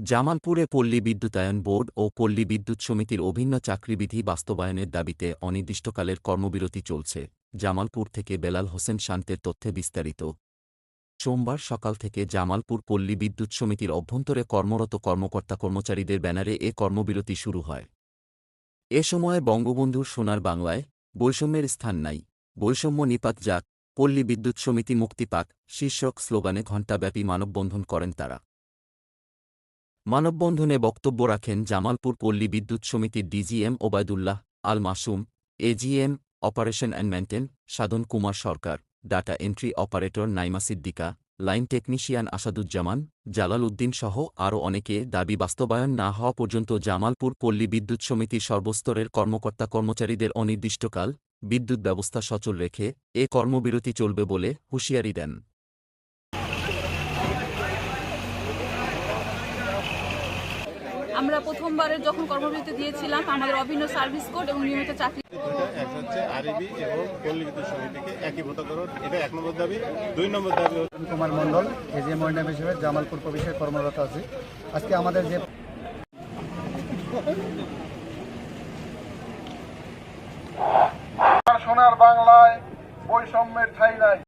জামালপুরে পল্লী বিদ্যুতায়ন বোর্ড ও পল্লী বিদ্যুৎ সমিতির অভিন্ন চাকরিবিধি বাস্তবায়নের দাবিতে অনির্দিষ্টকালের কর্মবিরতি চলছে, জামালপুর থেকে বেলাল হোসেন শান্তের তথ্যে বিস্তারিত। সোমবার সকাল থেকে জামালপুর পল্লী বিদ্যুৎ সমিতির অভ্যন্তরে কর্মরত কর্মকর্তা কর্মচারীদের ব্যানারে এ কর্মবিরতি শুরু হয়। এ সময় বঙ্গবন্ধুর সোনার বাংলায়, বৈষম্যের স্থান নাই, বৈষম্য নিপাত যাক, পল্লী বিদ্যুৎ সমিতি মুক্তি পাক, শীর্ষক স্লোগানে ঘণ্টাব্যাপী মানববন্ধন করেন তারা। মানববন্ধনে বক্তব্য রাখেন জামালপুর পল্লী বিদ্যুৎ সমিতির DGM Obaidullah Al Masum AGM operation and maintain Sadhan Kumar Sarkar, data entry operator Naima Siddika, line technician Asaduzzaman, Jalal Uddin সহ আরও অনেকে দাবি বাস্তবায়ন না হওয়া পর্যন্ত জামালপুর পল্লী বিদ্যুৎ সমিতির সর্বস্তরের কর্মকর্তা কর্মচারীদের অনির্দিষ্টকাল বিদ্যুৎ ব্যবস্থা সচল রেখে এ কর্মবিরতি চলবে বলে হুঁশিয়ারি দেন। আমরা প্রথমবারের যখন কর্মবিরতি দিয়েছিলাম আমাদের অভিন্ন সার্ভিস কোড এবং নিয়মিত চাকরি হচ্ছে আরবি এবং পল্লী সমিতিকে একীভূতকরণ এটা এক নম্বর দাবি। দুই নম্বর দাবি কুমার মণ্ডল এজিএম ওয়ার্ডেন হিসেবে জামালপুর প্রবেশে কর্মরত আছি। আজকে আমাদের যে সোনার বাংলায় বৈষম্যের ঠাই নাই।